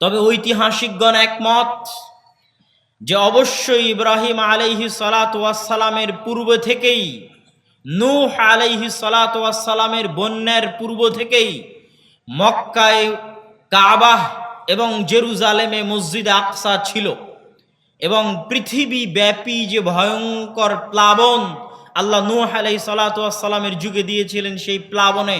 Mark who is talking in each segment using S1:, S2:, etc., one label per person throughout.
S1: তবে ঐতিহাসিকগণ একমত যে অবশ্যই ইব্রাহিম আলাইহি সালাতামের পূর্ব থেকেই, নূহ আলাইহি সালাতামের বন্যার পূর্ব থেকেই মক্কায় কাবাহ এবং জেরুজালেমে মসজিদ আকসা ছিল এবং পৃথিবী ব্যাপী যে ভয়ঙ্কর প্লাবন আল্লাহ নূহ আলাইহি সালাতামের যুগে দিয়েছিলেন সেই প্লাবনে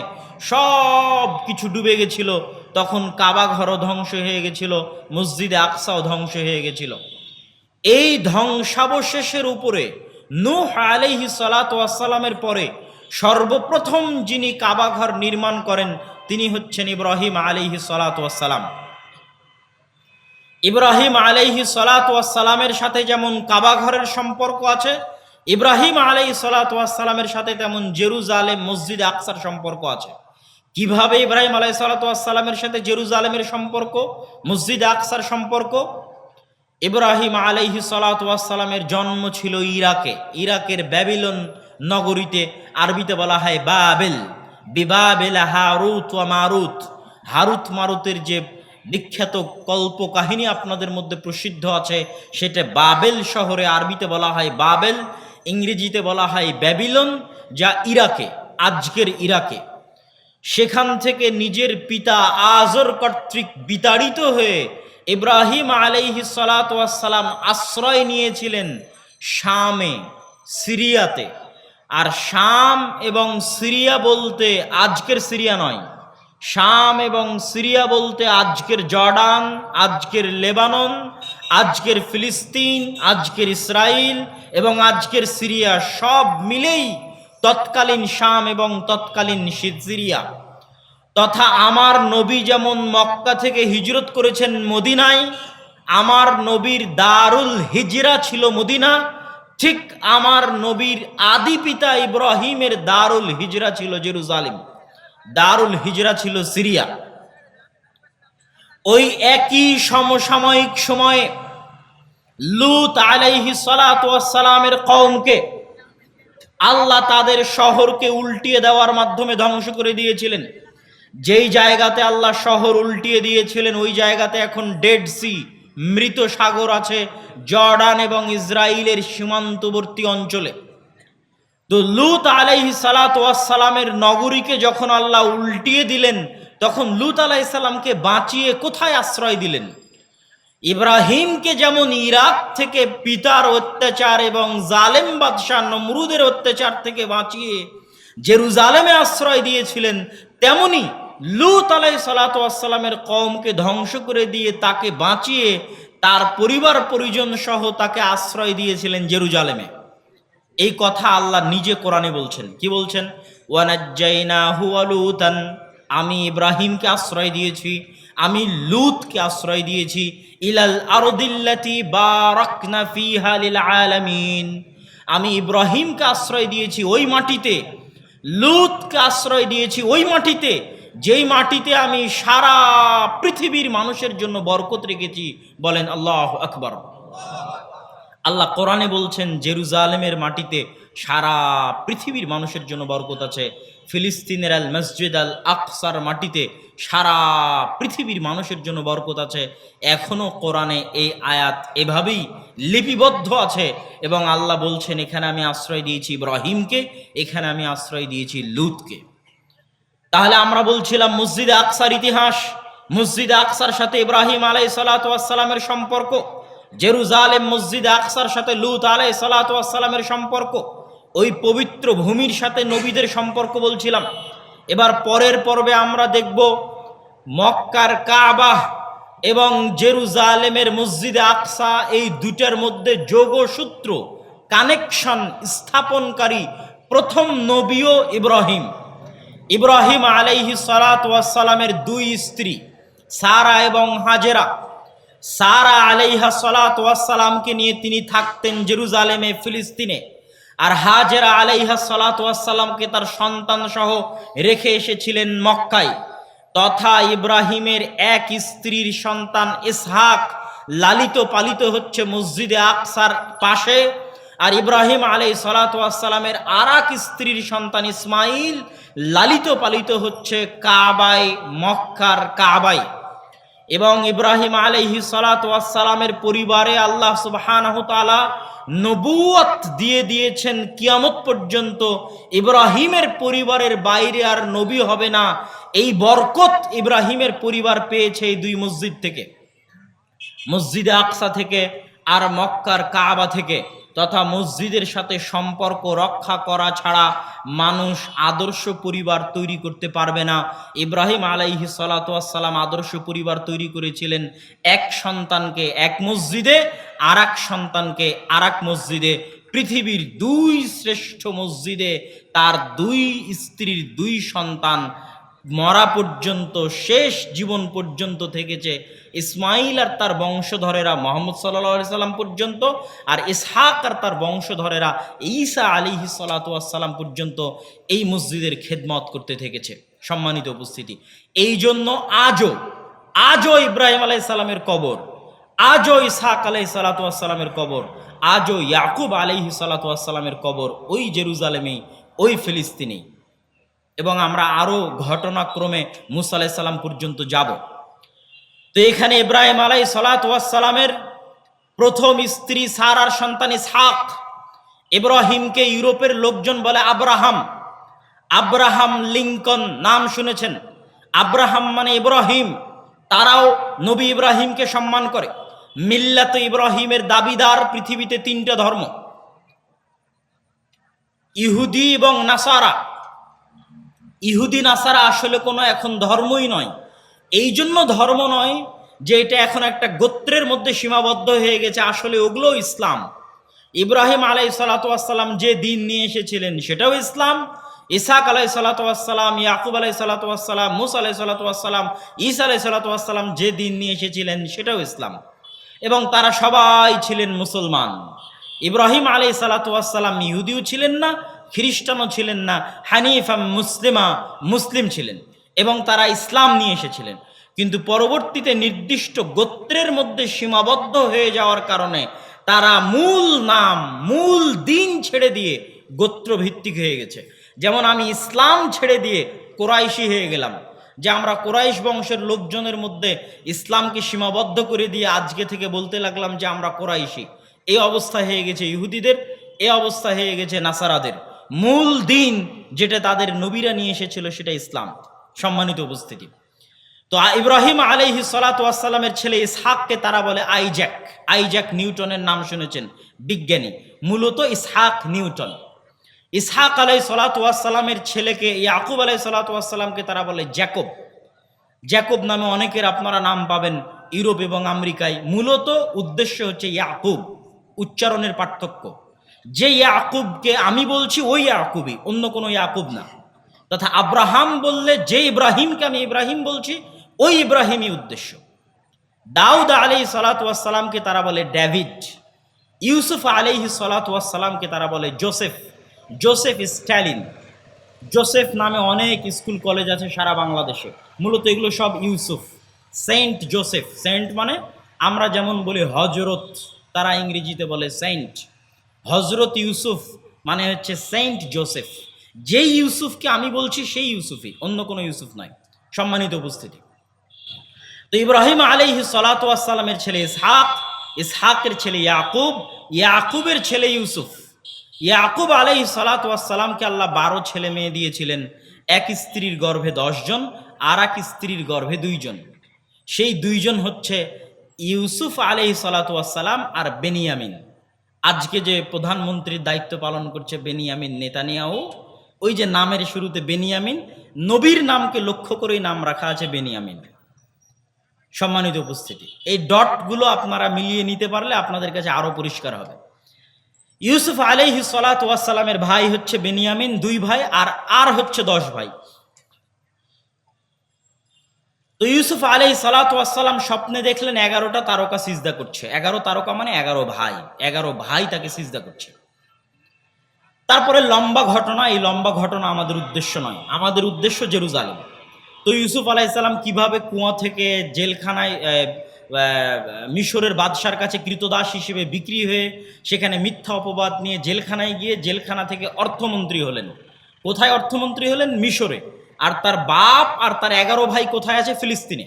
S1: সব কিছু ডুবে গেছিল। তখন কাবা ঘরও ধ্বংস হয়ে গেছিল, মসজিদে আকসাও ধ্বংস হয়ে গেছিল। এই ধ্বংসাবশেষের উপরে নূহ আলাইহি সালাতামের পরে সর্বপ্রথম যিনি কাবাঘর নির্মাণ করেন, তিনি হচ্ছেন ইব্রাহিম আলাইহি সালাতাম ইব্রাহিম আলাইহি সালাতামের সাথে যেমন কাবাঘরের সম্পর্ক আছে ইব্রাহিম আলাইহি সালাতামের সাথে তেমন জেরুজালেম মসজিদ আকসার সম্পর্ক আছে। কীভাবে ইব্রাহিম আলাই সালাতামের সাথে জেরুজালেমের সম্পর্ক, মসজিদ আকসার সম্পর্ক? ইব্রাহিম আলাইহি সালাতামের জন্ম ছিল ইরাকে। ইরাকের ব্যাবিলন নগরীতে আরবিতে বলা হয় বাবেল। বিবাবেল হারুত মারুত। হারুত মারুতের যে বিখ্যাত কল্প কাহিনী আপনাদের মধ্যে প্রসিদ্ধ আছে, সেটা বাবেল শহরে আরবিতে বলা হয় বাবেল। ইংরেজিতে বলা হয় ব্যাবিলন, যা ইরাকে, আজকের ইরাকে। সেখান থেকে নিজের পিতা আজর কর্তৃক বিতাড়িত হয়ে ইব্রাহিম আলাইহি সালাম আশ্রয় নিয়েছিলেন শামে, সিরিয়াতে। আর শাম এবং সিরিয়া বলতে আজকের সিরিয়া নয়, শাম এবং সিরিয়া বলতে আজকের জর্ডান, আজকের লেবানন আজকের ফিলিস্তিন, আজকের ইসরায়েল এবং আজকের সিরিয়া সব মিলেই তৎকালীন শাম এবং তৎকালীন সিরিয়া তথা আমার নবী যেমন মক্কা থেকে হিজরত করেছেন মদিনায়, আমার নবীর দারুল হিজরা ছিল মদিনা, ঠিক আমার নবীর আদি পিতা ইব্রাহিমের দারুল হিজরা ছিল জেরুজালিম। দারুল হিজরা ছিল সিরিয়া। ওই একই সমসাময়িক সময়ে লুত আলাইহি সালামের কওমকে আল্লাহ তাদের শহরকে উল্টিয়ে দেওয়ার মাধ্যমে ধ্বংস করে দিয়েছিলেন। যেই জায়গাতে আল্লাহ শহর উল্টিয়ে দিয়েছিলেন, ওই জায়গাতে এখন ডেড সি মৃত সাগর আছে জর্ডান এবং ইসরায়েলের সীমান্তবর্তী অঞ্চলে। তো লুত আলাইহি সালাতামের নগরীকে যখন আল্লাহ উল্টিয়ে দিলেন তখন লুত আলাইসাল্লামকে বাঁচিয়ে কোথায় আশ্রয় দিলেন? ইব্রাহিমকে যেমন ইরাক থেকে পিতার অত্যাচার এবং জালেম বাদশাহ নমরুদের অত্যাচার থেকে বাঁচিয়ে জেরুজালেমে আশ্রয় দিয়েছিলেন, তেমনি লুত আলাই সালাতামের কমকে ধ্বংস করে দিয়ে তাকে বাঁচিয়ে তার পরিবার পরিজন সহ তাকে আশ্রয় দিয়েছিলেন জেরুজালেমে। এই কথা আল্লাহ নিজে কোরআনে বলছেন। কি বলছেন? ওয়ানাজ্জাইনা হুয়ালুতান আমি ইব্রাহিমকে আশ্রয় দিয়েছি, আমি লুতকে আশ্রয় দিয়েছি। ইলাল আরদিল্লাতি বারাকনা ফিহা লিল আলামিন। আমি ইব্রাহিমকে আশ্রয় দিয়েছি ওই মাটিতে, লুতকে আশ্রয় দিয়েছি ওই মাটিতে, যেই মাটিতে আমি সারা পৃথিবীর মানুষের জন্য বরকত রেখেছি। বলেন আল্লাহ আকবর। আল্লাহ কোরআনে বলছেন, জেরুজালেমের মাটিতে সারা পৃথিবীর মানুষের জন্য বরকত আছে। ফিলিস্তিনের আল মসজিদ আল আকসার মাটিতে সারা পৃথিবীর মানুষের জন্য বরকত আছে। এখনও কোরআনে এই আয়াত এভাবেই লিপিবদ্ধ আছে এবং আল্লাহ বলছেন, এখানে আমি আশ্রয় দিয়েছি ইব্রাহিমকে, এখানে আমি আশ্রয় দিয়েছি লুতকে। তাহলে আমরা বলছিলাম, মসজিদে আকসার ইতিহাস, মসজিদে আকসার সাথে ইব্রাহিম আলাই সালাতামের সম্পর্ক, জেরুজালেম মসজিদ আকসার সাথে লুত আলাই সালাতামের সম্পর্ক। ওই পবিত্র ভূমির সাথে নবীদের সম্পর্ক বলছিলাম। এবার পরের পর্বে আমরা দেখব মক্কার কাবাহ এবং জেরুজালেমের মসজিদে আকসা, এই দুটার মধ্যে যোগসূত্র কানেকশন স্থাপনকারী প্রথম নবীও ইব্রাহিম। ইব্রাহিম আলাইহি সালাতামের দুই স্ত্রী, সারা এবং হাজেরা। সারা আলাইহা সালাতামকে নিয়ে তিনি থাকতেন জেরুজালেমে, ফিলিস্তিনে। আর হাজেরা আলাইহা সালাতামকে তার সন্তান সহ রেখে এসেছিলেন মক্কায়। তথা ইব্রাহিমের এক স্ত্রীর সন্তান ইসহাক লালিত পালিত হচ্ছে মসজিদে আকসার পাশে। আর ইব্রাহিম আলাই সালাতামের আর এক স্ত্রীর সন্তান ইসমাইল লালিত পালিত হচ্ছে কাবাই মক্কার কাবাই এবং ইব্রাহিম আলহি সালাতামের পরিবারে আল্লাহ সুবাহানাহ তাআলা নবুয়ত দিয়ে দিয়েছেন, কিয়ামত পর্যন্ত ইব্রাহিমের পরিবারের বাইরে আর নবী হবে না। এই বরকত ইব্রাহিমের পরিবার পেয়েছে এই দুই মসজিদ থেকে, মসজিদে আকসা থেকে আর মক্কার কাবা থেকে। তথা মসজিদের সাথে সম্পর্ক রক্ষা করা ছাড়া মানুষ আদর্শ পরিবার তৈরি করতে পারবে না। ইব্রাহিম আলাইহি সালাতাম আদর্শ পরিবার তৈরি করেছিলেন এক সন্তানকে এক মসজিদে আর সন্তানকে আর মসজিদে। পৃথিবীর দুই শ্রেষ্ঠ মসজিদে তার দুই স্ত্রীর দুই সন্তান মরা পর্যন্ত, শেষ জীবন পর্যন্ত থেকেছে ইসমাইল আর তার বংশধরেরা মোহাম্মদ সাল্লা সাল্লাম পর্যন্ত আর ইসহাক আর তার বংশধরেরা ঈসা আলী সালাতাম পর্যন্ত এই মসজিদের খেদমত করতে থেকেছে। সম্মানিত উপস্থিতি। এই জন্য আজও আজও ইব্রাহিম আলাই সালামের কবর, আজও ইসহাক আলাই সালাতামের কবর, আজও ইয়াকুব আলাইহি সালাতামের কবর ওই জেরুজালেমেই, ওই ফিলিস্তিনেই। এবং আমরা আরও ঘটনাক্রমে মুসা আলাইসাল্লাম পর্যন্ত যাব। তো এখানে ইব্রাহিম আলাই সালাতামের প্রথম স্ত্রী সারার সন্তান ইসহাক। ইব্রাহিমকে ইউরোপের লোকজন বলে আব্রাহাম। আব্রাহাম লিঙ্কন নাম শুনেছেন। আব্রাহাম মানে ইব্রাহিম। তারাও নবী ইব্রাহিমকে সম্মান করে। মিল্লাত ইব্রাহিমের দাবিদার পৃথিবীতে তিনটা ধর্ম। ইহুদি এবং নাসারা। ইহুদি নাসারা আসলে কোনো এখন ধর্মই নয়। এই জন্য ধর্ম নয় যে এটা এখন একটা গোত্রের মধ্যে সীমাবদ্ধ হয়ে গেছে, আসলে ওগুলো ইসলাম। ইব্রাহিম আলাই সালাতাম যে দিন নিয়ে এসেছিলেন সেটাও ইসলাম। ইসাক আলাই সালাতাম ইয়াকুব আলাই সালাতাম মুস আলাই সালাতাম ইসা আলাই সালাতাম যে দিন নিয়ে এসেছিলেন সেটাও ইসলাম। এবং তারা সবাই ছিলেন মুসলমান। ইব্রাহিম আলাই সালাতাম ইহুদিও ছিলেন না খ্রিস্টানও ছিলেন না, হানিফা মুসলিমা মুসলিম ছিলেন এবং তারা ইসলাম নিয়ে এসেছিলেন। কিন্তু পরবর্তীতে নির্দিষ্ট গোত্রের মধ্যে সীমাবদ্ধ হয়ে যাওয়ার কারণে তারা মূল নাম, মূল দিন ছেড়ে দিয়ে গোত্র ভিত্তিক হয়ে গেছে। যেমন আমি ইসলাম ছেড়ে দিয়ে কোরাইশি হয়ে গেলাম, যে আমরা কোরাইশ বংশের লোকজনের মধ্যে ইসলামকে সীমাবদ্ধ করে দিয়ে আজকে থেকে বলতে লাগলাম যে আমরা কোরাইশি। এই অবস্থা হয়ে গেছে ইহুদিদের এই অবস্থা হয়ে গেছে নাসারাদের। মূল দিন যেটা তাদের নবীরা নিয়ে এসেছিল সেটা ইসলাম, সম্মানিত উপস্থিতি। তো ইব্রাহিম আলহি সালাতামের ছেলে ইসহাককে তারা বলে আইজ্যাক। আইজ্যাক নিউটনের নাম শুনেছেন, বিজ্ঞানী। মূলত ইসহাক নিউটন। ইসহাক আলাই সালাতামের ছেলেকে, ইয়াকুব আলাই সালাতামকে তারা বলে জ্যাকব। জ্যাকব নামে অনেকের আপনারা নাম পাবেন ইউরোপ এবং আমেরিকায়। মূলত উদ্দেশ্য হচ্ছে ইয়াকুব, উচ্চারণের পার্থক্য। যে ইয়াকুবকে আমি বলছি, ওই ইয়াকুবই, অন্য কোনো ইয়াকুব না। তথা আব্রাহাম বললে, যে ইব্রাহিমকে আমি ইব্রাহিম বলছি, ওই ইব্রাহিমই উদ্দেশ্য। দাউদ আলি সালাতামকে তারা বলে ড্যাভিড ইউসুফ আলিহি সালাতামকে তারা বলে জোসেফ। Joseph Stalin. জোসেফ নামে অনেক স্কুল, কলেজ আছে সারা বাংলাদেশে। মূলত এগুলো সব ইউসুফ। Saint Joseph. সেন্ট মানে আমরা যেমন বলি হজরত তারা ইংরেজিতে বলে সেন্ট। হজরত ইউসুফ মানে হচ্ছে সেন্ট জোসেফ। যেই ইউসুফকে আমি বলছি, সেই ইউসুফই, অন্য কোনো ইউসুফ নয়। সম্মানিত উপস্থিতি। তো ইব্রাহিম আলাইহি সালাতামের ছেলে ইসহাক, ইসহাকের ছেলে ইয়াকুব, ইয়াকুবের ছেলে ইউসুফ। ইয়াকুব আলাইহি সালাতামকে আল্লাহ বারো ছেলে মেয়ে দিয়েছিলেন। এক স্ত্রীর গর্ভে দশজন আর এক স্ত্রীর গর্ভে দুইজন সেই দুইজন হচ্ছে ইউসুফ আলহি সালাতাম আর বেনিয়ামিন। আজকে যে প্রধানমন্ত্রীর দায়িত্ব পালন করছে বেনিয়ামিন নেতানিয়াহু, ওই যে নামের শুরুতে বেনিয়ামিন, নবীর নামকে লক্ষ্য করেই নাম রাখা আছে বেনিয়ামিন। সম্মানিত উপস্থিতি, এই ডটগুলো আপনারা মিলিয়ে নিতে পারলে আপনাদের কাছে আরও পরিষ্কার হবে। ইউসুফ আলহি সালাতামের ভাই হচ্ছে বেনিয়ামিন, দুই ভাই, আর আর হচ্ছে দশ ভাই। তো ইউসুফ আলাই সালাতাম স্বপ্নে দেখলেন এগারোটা তারকা সিজদা করছে। এগারো তারকা মানে এগারো ভাই। এগারো ভাই তাকে সিজদা করছে। তারপরে লম্বা ঘটনা, এই লম্বা ঘটনা আমাদের উদ্দেশ্য নয়। আমাদের উদ্দেশ্য জেরুজালেম। তো ইউসুফ আলাইসাল্লাম কীভাবে কুয়া থেকে জেলখানায় মিশরের বাদশার কাছে কৃতদাস হিসেবে বিক্রি হয়ে, সেখানে মিথ্যা অপবাদ নিয়ে জেলখানায় গিয়ে জেলখানা থেকে অর্থমন্ত্রী হলেন। কোথায় অর্থমন্ত্রী হলেন? মিশরে। আর তার বাপ আর তার এগারো ভাই কোথায় আছে? ফিলিস্তিনে।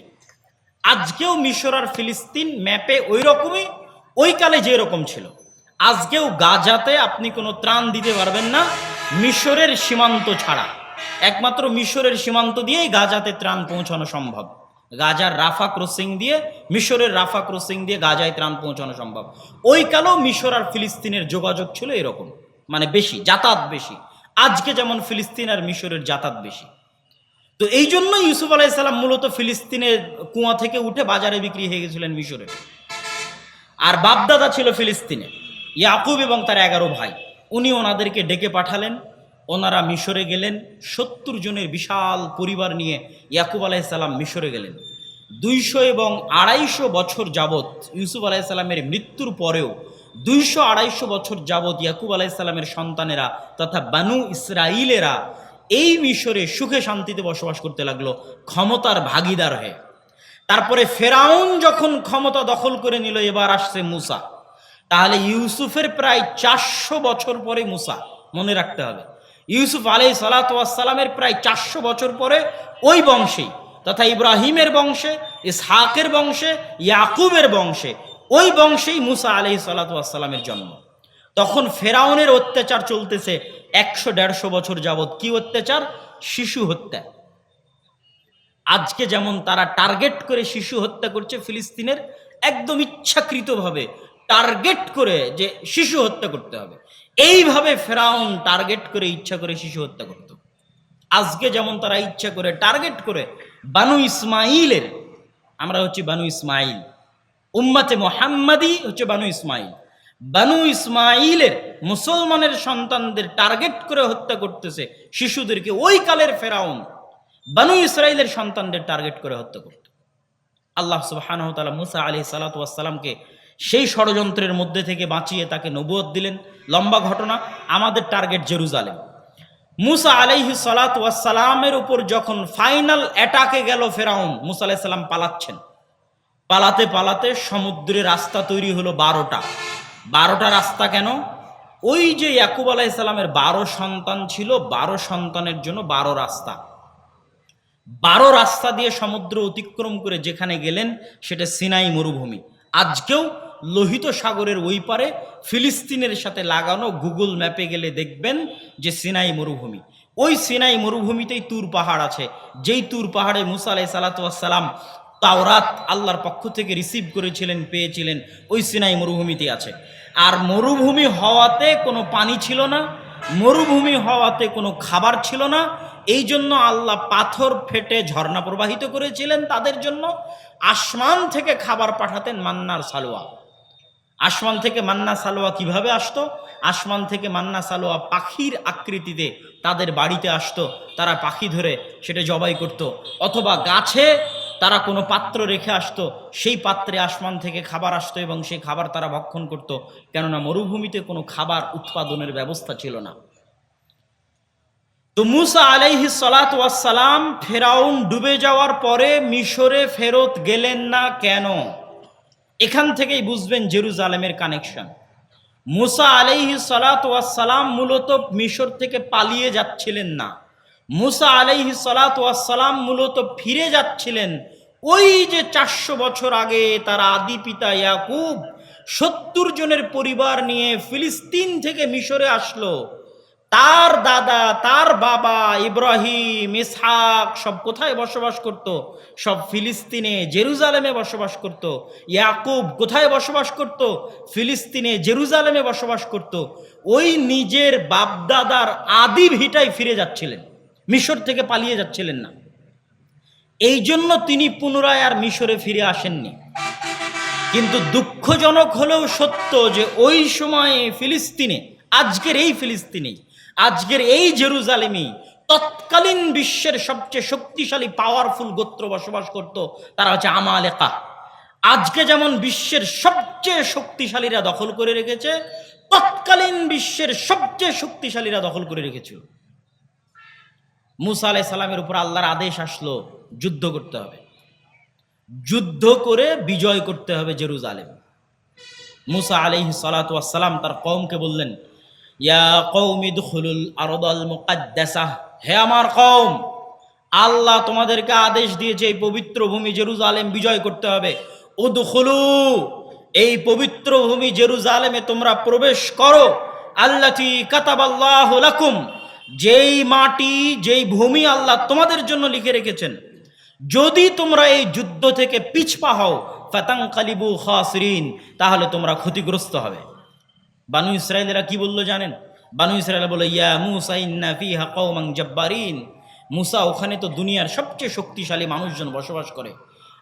S1: আজকেও মিশর আর ফিলিস্তিন ম্যাপে ওই রকমই ওই কালে যে রকম ছিল। আজকেও গাজাতে আপনি কোনো ত্রাণ দিতে পারবেন না, মিশরের সীমান্ত ছাড়া। একমাত্র মিশরের সীমান্ত দিয়েই গাজাতে ত্রাণ পৌঁছানো সম্ভব। গাজার রাফা ক্রসিং দিয়ে, মিশরের রাফা ক্রসিং দিয়ে গাজায় ত্রাণ পৌঁছানো সম্ভব। ওই কালেও মিশর আর ফিলিস্তিনের যোগাযোগ ছিল এরকম। মানে বেশি, যাতায়াত বেশি। আজকে যেমন ফিলিস্তিন আর মিশরের যাতায়াত বেশি। তো এই জন্য ইউসুফ আলাইসাল্লাম মূলত ফিলিস্তিনের কুয়া থেকে উঠে বাজারে বিক্রি হয়ে গেছিলেন মিশরে। আর বাপদাদা ছিল ফিলিস্তিনে, ইয়াকুব এবং তার এগারো ভাই। উনি ওনাদেরকে ডেকে পাঠালেন, ওনারা মিশরে গেলেন, সত্তর জনের বিশাল পরিবার নিয়ে ইয়াকুব আলাইসাল্লাম মিশরে গেলেন। দুইশো এবং আড়াইশো বছর যাবৎ ইউসুফ আলাইসাল্লামের মৃত্যুর পরেও দুইশো আড়াইশো বছর যাবৎ ইয়াকুব আলাইসাল্লামের সন্তানেরা তথা বানু ইসরাইলেরা এই মিশরে সুখে শান্তিতে বসবাস করতে লাগল ক্ষমতার ভাগিদার হয়ে। তারপরে ফেরাউন যখন ক্ষমতা দখল করে নিল, এবার আসছে মুসা। তাহলে ইউসুফের প্রায় চারশো বছর পরে মুসা, মনে রাখতে হবে। ইউসুফ আলাই সালাতামের প্রায় চারশো বছর পরে ওই বংশেই, তথা ইব্রাহিমের বংশে, ইসহাকের বংশে, ইয়াকুবের বংশে, ওই বংশেই মুসা আলাই সালাতামের জন্ম। তখন ফেরাউনের অত্যাচার চলতেছে একশো দেড়শো বছর যাবৎ কি অত্যাচার? শিশু হত্যা। আজকে যেমন তারা টার্গেট করে শিশু হত্যা করছে ফিলিস্তিনের, একদম ইচ্ছাকৃতভাবে টার্গেট করে যে শিশু হত্যা করতে হবে। এইভাবে ফেরাউন টার্গেট করে ইচ্ছা করে শিশু হত্যা করত। আজকে যেমন তারা ইচ্ছা করে টার্গেট করে বানু ইসমাইলের, আমরা হচ্ছে বানু ইসমাইল। উম্মাতে মোহাম্মদী হচ্ছে বানু ইসমাইল। বানু ইসমাইলের মুসলমানের সন্তানদের টার্গেট করে হত্যা করতেছে শিশুদেরকে ওই কালের ফেরাউন। বানু ইসরায়েলের সন্তানদের টার্গেট করে হত্যা করত। আল্লাহ সুবাহানহ তালা মুসা আলি সালাতামকে সেই ষড়যন্ত্রের মধ্যে থেকে বাঁচিয়ে তাকে নবুয়ত দিলেন। লম্বা ঘটনা, আমাদের টার্গেট জেরুজালেম। মুসা আলাইহি সালাতামের উপর যখন ফাইনাল অ্যাটাকে গেল ফেরাউন, মুসা আলাইসাল্লাম পালাচ্ছেন। পালাতে পালাতে সমুদ্রে রাস্তা তৈরি হলো বারোটা। বারোটা রাস্তা কেন? ওই যে ইয়াকুব আলাইসাল্লামের বারো সন্তান ছিল, বারো সন্তানের জন্য বারো রাস্তা। বারো রাস্তা দিয়ে সমুদ্র অতিক্রম করে যেখানে গেলেন, সেটা সিনাই মরুভূমি। আজকেও লোহিত সাগরের ওই পারে ফিলিস্তিনের সাথে লাগানো গুগল ম্যাপে গেলে দেখবেন যে সিনাই মরুভূমি। ওই সিনাই মরুভূমিতেই তুর পাহাড় আছে। যেই তুর পাহাড়ে মুসা আলাই সালাতাম তাওরাত আল্লাহর পক্ষ থেকে রিসিভ করেছিলেন, পেয়েছিলেন, ওই সিনাই মরুভূমিতে আছে। আর মরুভূমি হওয়াতে কোনো পানি ছিল না, মরুভূমি হওয়াতে কোনো খাবার ছিল না, এই জন্য আল্লাহ পাথর ফেটে ঝর্ণা প্রবাহিত করেছিলেন তাদের জন্য। আসমান থেকে খাবার পাঠাতেন মান্নার সালোয়া। আসমান থেকে মান্না সালোয়া কীভাবে আসতো? আসমান থেকে মান্না সালোয়া পাখির আকৃতিতে তাদের বাড়িতে আসতো। তারা পাখি ধরে সেটা জবাই করত। অথবা গাছে তারা কোনো পাত্র রেখে আসতো, সেই পাত্রে আসমান থেকে খাবার আসতো এবং সেই খাবার তারা ভক্ষণ করত। কেননা মরুভূমিতে কোনো খাবার উৎপাদনের ব্যবস্থা ছিল না। তো মুসা আলাইহি সালাম ফেরাউন ডুবে যাওয়ার পরে মিশরে ফেরত গেলেন না কেন? এখান থেকেই বুঝবেন জেরুজালেমের কানেকশন। মুসা আলাইহি সালাম মূলত মিশর থেকে পালিয়ে যাচ্ছিলেন না। মুসা আলাইহি সালাম মূলত ফিরে যাচ্ছিলেন ওই যে চারশো বছর আগে তার আদি পিতা ইয়াকুব, সত্তর জনের পরিবার নিয়ে ফিলিস্তিন থেকে মিশরে আসলো। তার দাদা, তার বাবা ইব্রাহিম, ইসহাক সব কোথায় বসবাস করত? সব ফিলিস্তিনে, জেরুজালেমে বসবাস করত। ইয়াকুব কোথায় বসবাস করত? ফিলিস্তিনে, জেরুজালেমে বসবাস করত। ওই নিজের বাপদাদার আদি ভিটায় ফিরে যাচ্ছিলেন। মিশর থেকে পালিয়ে যাচ্ছিলেন না। এই জন্য তিনি পুনরায় আর মিশরে ফিরে আসেননি। কিন্তু দুঃখজনক হলেও সত্য যে ওই সময়ে ফিলিস্তিনে, আজকের এই ফিলিস্তিনেই, আজকের এই জেরুজালেমেই তৎকালীন বিশ্বের সবচেয়ে শক্তিশালী পাওয়ারফুল গোত্র বসবাস করত তারা হচ্ছে আমালেকা। আজকে যেমন বিশ্বের সবচেয়ে শক্তিশালীরা দখল করে রেখেছে, তৎকালীন বিশ্বের সবচেয়ে শক্তিশালীরা দখল করে রেখেছিল। মুসা আলাই সালামের উপর আল্লাহর আদেশ আসলো, যুদ্ধ করতে হবে। যুদ্ধ করে বিজয় করতে হবে জেরুজালেম। মুসা আলাইহি সালাম তার কওমকে বললেন, ইয়া কৌমি দুখুলুল আরদাল মুকাদ্দাসা, হে আমার কওম, আল্লাহ তোমাদেরকে আদেশ দিয়েছে এই পবিত্র ভূমি জেরুজালেম বিজয় করতে হবে। উদখুলু, এই পবিত্র ভূমি জেরুজালেমে তোমরা প্রবেশ করো। আল্লাতি কাতাবাল্লাহু লাকুম যেই মাটি, যেই ভূমি আল্লাহ তোমাদের জন্য লিখে রেখেছেন, যদি তোমরা এই যুদ্ধ থেকে পিছপা হও ফাতাং কালিবু খাসরিন, তাহলে তোমরা ক্ষতিগ্রস্ত হবে। বানু ইসরায়েলেরা কি বলল জানেন? বানু ইসরায়েল বলে ইয়া মুসা ইন্না ফিহা কওমান জাব্বারিন। মুসা ওখানে তো দুনিয়ার সবচেয়ে শক্তিশালী মানুষজন বসবাস করে।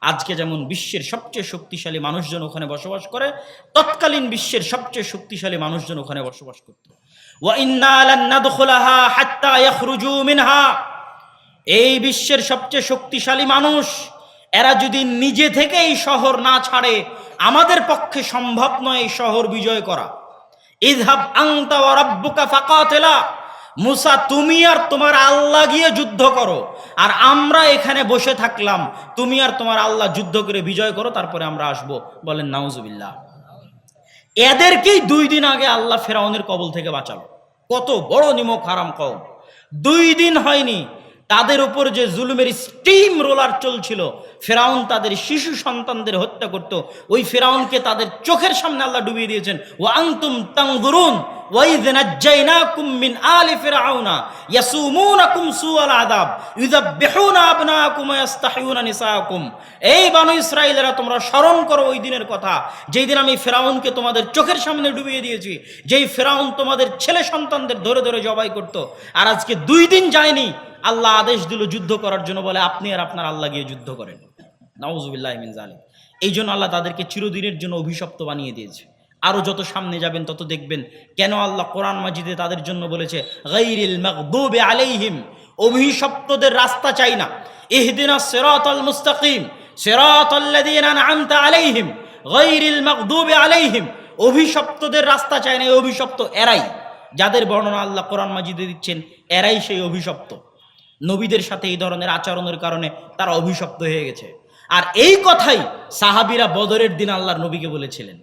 S1: আজকে যেমন বিশ্বের সবচেয়ে শক্তিশালী মানুষজন ওখানে বসবাস করে, তৎকালীন বিশ্বের সবচেয়ে শক্তিশালী মানুষজন ওখানে বসবাস করত। এই বিশ্বের সবচেয়ে শক্তিশালী মানুষ, এরা যদি নিজে থেকে এই শহর না ছাড়ে, আমাদের পক্ষে সম্ভব নয় এই শহর বিজয় করা। ইদহাব আংতা ওয়া রাব্বুকা মুসা, তুমি আর তোমার আল্লাহ গিয়ে যুদ্ধ করো। আর আমরা এখানে বসে থাকলাম, তুমি আর তোমার আল্লাহ যুদ্ধ করে বিজয় করো, তারপরে আমরা আসব। বলেন, নাউজুবিল্লাহ। এদেরকেই দুই দিন আগে আল্লাহ ফেরাউনের কবল থেকে বাঁচালো। কত বড় নিমক হারাম কম দুই দিন হয়নি, তাদের উপর যে জুলুমের স্টিম রোলার চলছিল, ফেরাউন তাদের শিশু সন্তানদের হত্যা করত। ওই ফেরাউনকে তাদের চোখের সামনে আল্লাহ ডুবিয়ে দিয়েছেন। ও আংতুম তাংদুরুন এই তোমরা করো ওই দিনের কথা। যেই দিন আমি ফেরাউনকে তোমাদের চোখের সামনে ডুবিয়ে দিয়েছি, যেই ফেরাউন তোমাদের ছেলে সন্তানদের ধরে ধরে জবাই করত, আর আজকে দুই দিন যায়নি, আল্লাহ আদেশ দিল যুদ্ধ করার জন্য বলে, আপনি আর আপনার আল্লাহ গিয়ে যুদ্ধ করেন। নাউজুবিল্লাহ মিন জালিম এই জন্য আল্লাহ তাদেরকে চিরদিনের জন্য অভিশপ্ত বানিয়ে দিয়েছে। আরও যত সামনে যাবেন তত দেখবেন কেন আল্লাহ কোরআন মাজিদে তাদের জন্য বলেছে গাইরিল মাগদুবে আলাইহিম অভিশপ্তদের রাস্তা চাই না। ইহদিনা সিরাতাল মুস্তাকিম সিরাতাল্লাযীনা আনআমতা আলাইহিম গাইরিল মাগদুবে আলাইহিম অভিশপ্তদের রাস্তা চাই না। এই অভিশপ্ত এরাই, যাদের বর্ণনা আল্লাহ কোরআন মাজিদে দিচ্ছেন, এরাই সেই অভিশপ্ত। নবীদের সাথে এই ধরনের আচরণের কারণে তারা অভিশপ্ত হয়ে গেছে। আর এই কথাই সাহাবিরা বদরের দিন আল্লাহর নবীকে বলেছিলেন।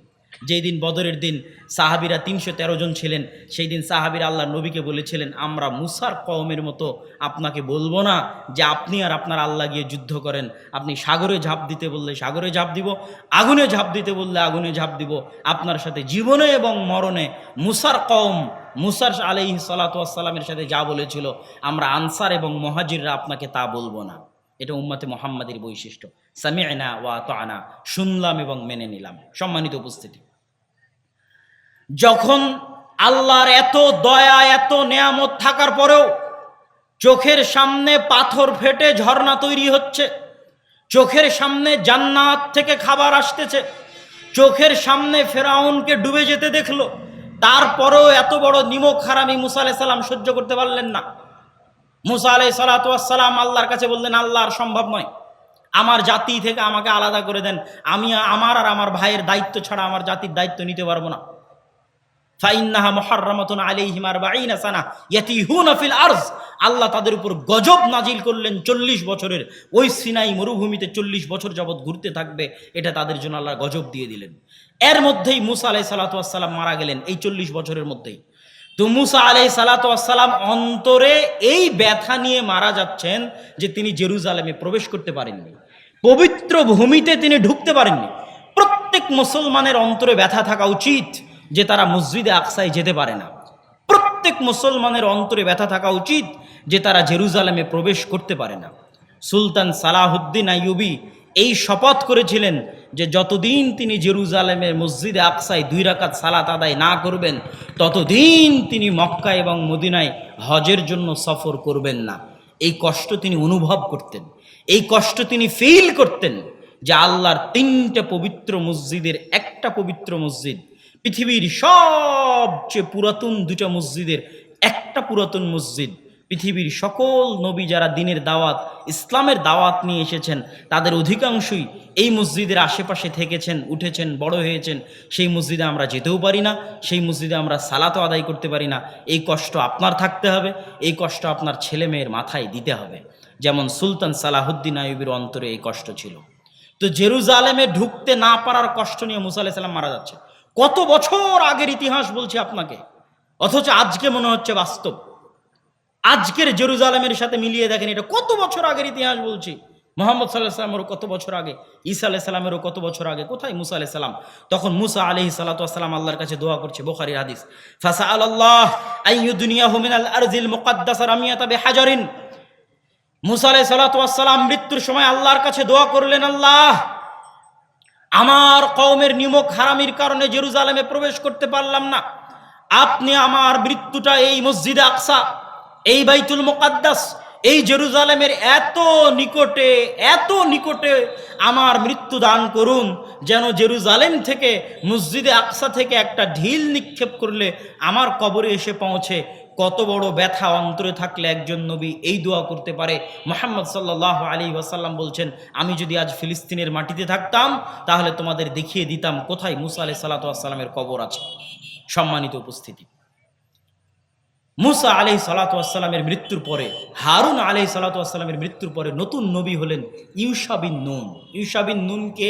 S1: যেই দিন বদরের দিন সাহাবিরা তিনশো তেরো জন ছিলেন, সেই দিন সাহাবিরা আল্লাহর নবীকে বলেছিলেন, আমরা মুসার কওমের মতো আপনাকে বলব না যে আপনি আর আপনার আল্লাহ গিয়ে যুদ্ধ করেন। আপনি সাগরে ঝাঁপ দিতে বললে সাগরে ঝাঁপ দিব, আগুনে ঝাঁপ দিতে বললে আগুনে ঝাঁপ দিব। আপনার সাথে জীবনে এবং মরণে মুসার কওম, মুসার আলাইহি সালাতামের সাথে যা বলেছিল, আমরা আনসার এবং মহাজিররা আপনাকে তা বলব না। এটা উম্মাতে মোহাম্মদের বৈশিষ্ট্য। সামিআনা ওয়া তো আনা শুনলাম এবং মেনে নিলাম। সম্মানিত উপস্থিতি। যখন আল্লাহর এত দয়া, এত নেয়ামত থাকার পরেও চোখের সামনে পাথর ফেটে ঝর্ণা তৈরি হচ্ছে, চোখের সামনে জান্নাত থেকে খাবার আসতেছে, চোখের সামনে ফেরাউনকে ডুবে যেতে দেখল, তারপরেও এত বড় নিমক হারামি মুসা আলাইহিস সালাম সহ্য করতে পারলেন না। মুসা আলাই সালাতাম আল্লাহর কাছে বললেন, আল্লাহ, আর সম্ভব নয়। আমার জাতি থেকে আমাকে আলাদা করে দেন। আমি, আমার আর আমার ভাইয়ের দায়িত্ব ছাড়া আমার জাতির দায়িত্ব নিতে পারব না। ফাইন্নাহা মুহাররামাতুন আলাইহিম আরবাঈনা সানা ইয়াতিহুনা ফিল আরজ। আল্লাহ তাদের উপর গজব নাজিল করলেন চল্লিশ বছরের। ওই সিনাই মরুভূমিতে চল্লিশ বছর যাবৎ ঘুরতে থাকবে, এটা তাদের জন্য আল্লাহ গজব দিয়ে দিলেন। এর মধ্যেই মুসা আলাই সালাতাম মারা গেলেন এই চল্লিশ বছরের মধ্যেই। তো মুসা আলাই সালাতাম অন্তরে এই ব্যথা নিয়ে মারা যাচ্ছেন যে তিনি জেরুজালেমে প্রবেশ করতে পারেননি। পবিত্র ভূমিতে তিনি ঢুকতে পারেননি। প্রত্যেক মুসলমানের অন্তরে ব্যথা থাকা উচিত। যে তারা মসজিদে আকসায় যেতে পারে না। প্রত্যেক মুসলমানের অন্তরে ব্যথা থাকা উচিত যে তারা জেরুজালেমে প্রবেশ করতে পারে না। সুলতান সালাহুদ্দিন আইয়ুবি এই শপথ করেছিলেন যে যতদিন তিনি জেরুজালেমের মসজিদে আকসায় দুই রাকাত সালাত আদায় না করবেন, ততদিন তিনি মক্কা এবং মদিনায় হজের জন্য সফর করবেন না। এই কষ্ট তিনি অনুভব করতেন। এই কষ্ট তিনি ফিল করতেন যে আল্লাহর তিনটা পবিত্র মসজিদের একটা পবিত্র মসজিদ পৃথিবীর সবচেয়ে পুরাতন দুটা মসজিদের একটা পুরাতন মসজিদ। পৃথিবীর সকল নবী যারা দিনের দাওয়াত, ইসলামের দাওয়াত নিয়ে এসেছেন, তাদের অধিকাংশই এই মসজিদের আশেপাশে থেকেছেন, উঠেছেন, বড় হয়েছেন। সেই মসজিদে আমরা যেতেও পারি না, সেই মসজিদে আমরা সালাতও আদায় করতে পারি না। এই কষ্ট আপনার থাকতে হবে, এই কষ্ট আপনার ছেলে মেয়ের মাথায় দিতে হবে। যেমন সুলতান সালাহুদ্দিন আইবির অন্তরে এই কষ্ট ছিল। তো জেরুজালেমে ঢুকতে না পারার কষ্ট নিয়ে মুসা আলাইহিস সালাম মারা যাচ্ছে কত বছর আগের ইতিহাস বলছে আপনাকে? অথচ আজকে মনে হচ্ছে বাস্তব। আজকের জেরুজালেমের সাথে মিলিয়ে দেখেন, এটা কত বছর আগের ইতিহাস বলছি। মোহাম্মদ সাল্লাহ সাল্লামেরও কত বছর আগে, ঈসা আলাহ সাল্লামেরও কত বছর আগে, কোথায় মুসা আলাহ সাল্লাম তখন মুসা আলহি সাল্লাতাম আল্লাহর কাছে দোয়া করছে বোখারি হাদিস। ফাসা আল্লাহ আইয়ুদুনিয়া হুমিনাল আরজিল মুকাদ্দাস রামিয়াতা হাজারিন মুসা আলাহ সাল্লাতাম মৃত্যুর সময় আল্লাহর কাছে দোয়া করলেন, আল্লাহ আমার কওমের নিমক হারামির কারণে জেরুজালেমে প্রবেশ করতে পারলাম না। আপনি আমার মৃত্যুটা এই মসজিদে আকসা, এই বাইতুল মোকাদ্দাস, এই জেরুজালেমের এত নিকটে এত নিকটে আমার মৃত্যু দান করুন, যেন জেরুজালেম থেকে, মসজিদে আকসা থেকে একটা ঢিল নিক্ষেপ করলে আমার কবরে এসে পৌঁছে। কত বড় ব্যথা অন্তরে থাকলে একজন নবী এই দোয়া করতে পারে? মোহাম্মদ সাল্লাহ আলী ওয়াসাল্লাম বলছেন, আমি যদি আজ ফিলিস্তিনের মাটিতে থাকতাম, তাহলে তোমাদের দেখিয়ে দিতাম কোথায় মুসা আলাই সাল্লাতামের কবর আছে। সম্মানিত উপস্থিতি। মুসা আলাই সালাতামের মৃত্যুর পরে, হারুন আলাই সালাতামের মৃত্যুর পরে নতুন নবী হলেন ইউসাবিন নুন। ইউসাবিন নুনকে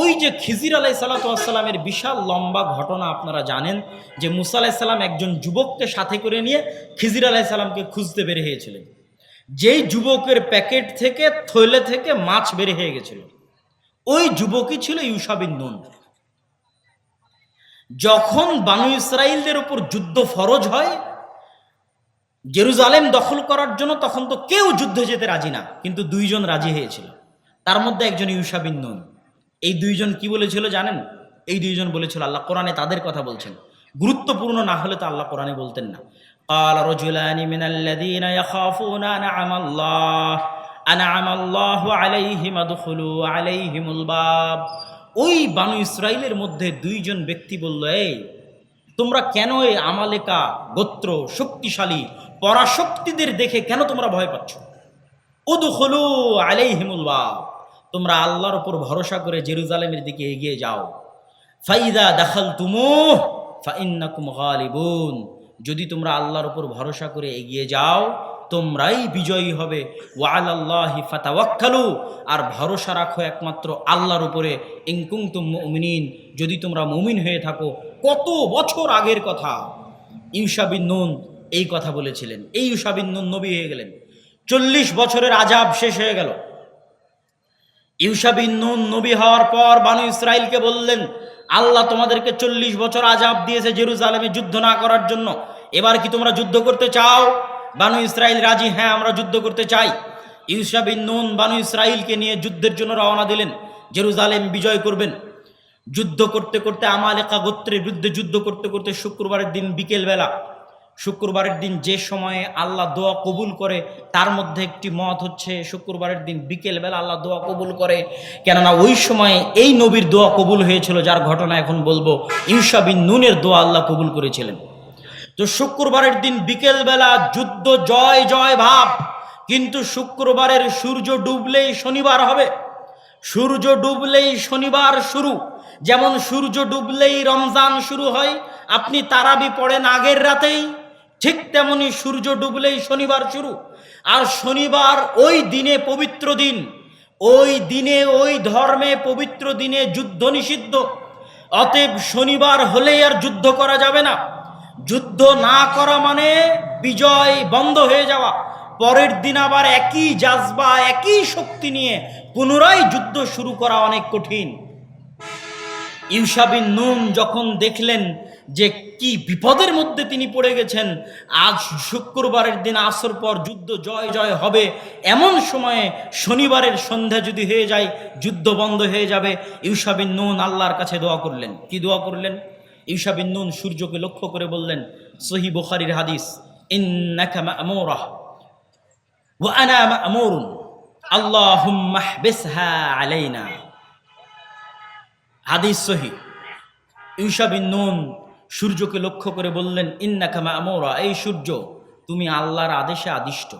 S1: ওই যে খিজির আলাই সালাতামের বিশাল লম্বা ঘটনা আপনারা জানেন, যে মুসা আলাহি সাল্লাম একজন যুবককে সাথে করে নিয়ে খিজির আলাহি সাল্লামকে খুঁজতে বের হয়েছিলেন। যেই যুবকের প্যাকেট থেকে থৈলে থেকে মাছ বের হয়ে গেছিল। ওই যুবকই ছিল ইউসাবিন নুন। যখন বানু ইসরায়েলদের উপর যুদ্ধ ফরজ হয়, জেরুজালেম দখল করার জন্য তখন তো কেউ যুদ্ধে যেতে রাজি না, কিন্তু দুইজন রাজি হয়েছিল। তার মধ্যে একজন ইউসাবিন নুন। এই দুইজন কি বলেছিল জানেন এই দুইজন বলেছিল আল্লাহ কোরআনে তাদের কথা বলছেন গুরুত্বপূর্ণ না হলে তো আল্লাহ কোরআনে বলতেন না قال رجلان من الذين يخافون أنعم الله أنعم الله عليهم ادخلوا عليهم الباب ওই বানু ইসরায়েলের মধ্যে দুইজন ব্যক্তি বলল এই তোমরা কেন এই আমালেকা গোত্র শক্তিশালী পরাশক্তিদের দেখে কেন তোমরা ভয় পাচ্ছ উদখুলু আলাইহিমুল বাব তোমরা আল্লাহর উপর ভরসা করে জেরুজালেমের দিকে এগিয়ে যাও। ফাইদা দাখাল তুমু ফাইন্নাকুম গালিবুন। যদি তোমরা আল্লাহর উপর ভরসা করে এগিয়ে যাও, তোমরাই বিজয়ী হবে। ওয়ালাল্লাহি ফাতাওয়াক্কালু, আর ভরসা রাখো একমাত্র আল্লাহর উপরে। ইনকুমতুম মুমিনিন, যদি তোমরা মুমিন হয়ে থাকো, কত বছর আগের কথা। ইউসাবিন নুন এই কথা বলেছিলেন। এই ইউসাবিন নুন নবী হয়ে গেলেন। চল্লিশ বছরের আজাব শেষ হয়ে গেল। ইউসাবিন নুন নবী হওয়ার পর বানু ইসরায়েলকে বললেন, আল্লাহ তোমাদেরকে চল্লিশ বছর আজাব দিয়েছে জেরুজালেমে যুদ্ধ না করার জন্য। এবার কি তোমরা যুদ্ধ করতে চাও? বানু ইসরায়েল রাজি হ্যাঁ আমরা যুদ্ধ করতে চাই। ইউসাবিন নুন বানু ইসরায়েলকে নিয়ে যুদ্ধের জন্য রওনা দিলেন, জেরুজালেম বিজয় করবেন। যুদ্ধ করতে করতে আমালেকা গোত্রের বিরুদ্ধে যুদ্ধ করতে করতে শুক্রবারের দিন বিকেলবেলা শুক্রবারের দিন যে সময়ে আল্লাহ দোয়া কবুল করে, তার মধ্যে একটি মত হচ্ছে শুক্রবারের দিন বিকেলবেলা আল্লাহ দোয়া কবুল করে। কেননা ওই সময়ে এই নবীর দোয়া কবুল হয়েছিল, যার ঘটনা এখন বলব। ইউসাবিন নুনের দোয়া আল্লাহ কবুল করেছিলেন। তো শুক্রবারের দিন বিকেলবেলা যুদ্ধ, জয় জয় ভাব। কিন্তু শুক্রবারের সূর্য ডুবলেই শনিবার হবে। সূর্য ডুবলেই শনিবার শুরু। যেমন সূর্য ডুবলেই রমজান শুরু হয়, আপনি তারাবি পড়েন আগের রাতেই। ঠিক তেমনি সূর্য ডুবলেই শনিবার শুরু। আর শনিবার ওই দিনে পবিত্র দিন। ওই দিনে, ওই ধর্মে পবিত্র দিনে যুদ্ধ নিষিদ্ধ। অতএব শনিবার হলেই আর যুদ্ধ করা যাবে না। যুদ্ধ না করা মানে বিজয় বন্ধ হয়ে যাওয়া। পরের দিন আবার একই জাজবা, একই শক্তি নিয়ে পুনরায় যুদ্ধ শুরু করা অনেক কঠিন। ইউসাবিন নুন যখন দেখলেন যে কি বিপদের মধ্যে তিনি পড়ে গেছেন? আজ শুক্রবারের দিন আসর পর যুদ্ধ জয় জয় হবে। এমন সময়ে শনিবারের সন্ধ্যা যদি হয়ে যায়, যুদ্ধ বন্ধ হয়ে যাবে। ইউসাবিন নুন আল্লাহর কাছে দোয়া করলেন। কি দোয়া করলেন? ইউসাবিন নুন সূর্যকে লক্ষ্য করে বললেন সহি বুখারির হাদিস হবিসহা আলাইনা। হাদিস সহি ইউসাবিন নুন সূর্যকে লক্ষ্য করে বললেন, ইন্নাকা মা'মুরা, এই সূর্য, তুমি আল্লাহর আদেশে আদিষ্ট।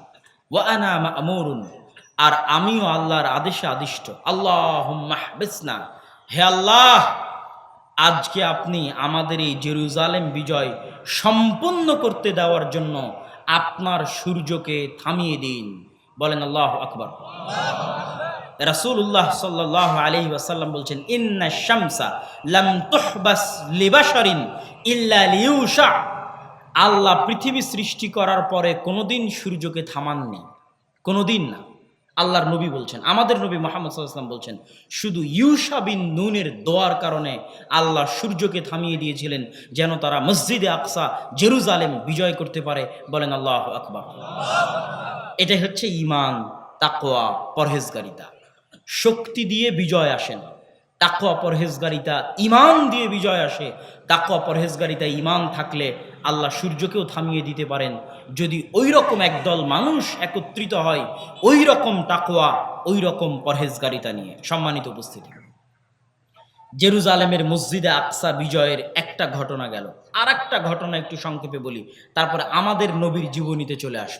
S1: মা'মুরুন, আর আমিও আল্লাহর আদেশে আদিষ্ট। আল্লাহ হবিসনা হে আল্লাহ, আজকে আপনি আমাদের এই জেরুজালেম বিজয় সম্পন্ন করতে দেওয়ার জন্য আপনার সূর্যকে থামিয়ে দিন। বলেন আল্লাহ আকবর। রাসূলুল্লাহ সাল্লাল্লাহু আলাইহি ওয়াসাল্লাম বলছেন, ইন্না শামসা লাম তুহবাস লিবাশারিন ইল্লা লিউশা। আল্লাহ পৃথিবী সৃষ্টি করার পরে কোনোদিন সূর্যকে থামাননি, কোনোদিন না। আল্লাহর নবী বলছেন, আমাদের নবী মোহাম্মদ সাল্লাম বলছেন, শুধু ইউসা বিন নুনের দোয়ার কারণে আল্লাহ সূর্যকে থামিয়ে দিয়েছিলেন, যেন তারা মসজিদে আকসা, জেরুজালেম বিজয় করতে পারে। বলেন আল্লাহ আকবার। এটাই হচ্ছে ইমান তাকোয়া পরহেজগারিতা। শক্তি দিয়ে বিজয় আসে না। তাকোয়া পরহেজগারিতা ইমান দিয়ে বিজয় আসে। তাকোয়া পরহেজগারিতা ইমান থাকলে আল্লাহ সূর্যকেও থামিয়ে দিতে পারেন। যদি ওই রকম একদল মানুষ একত্রিত হয় ওই রকম তাকোয়া ওই রকম পরহেজগারিতা নিয়ে। সম্মানিত উপস্থিতি। জেরুজালেমের মসজিদে আকসা বিজয়ের একটা ঘটনা গেল। আর একটা ঘটনা একটু সংক্ষেপে বলি। তারপরে আমাদের নবীর জীবনীতে চলে আসবে।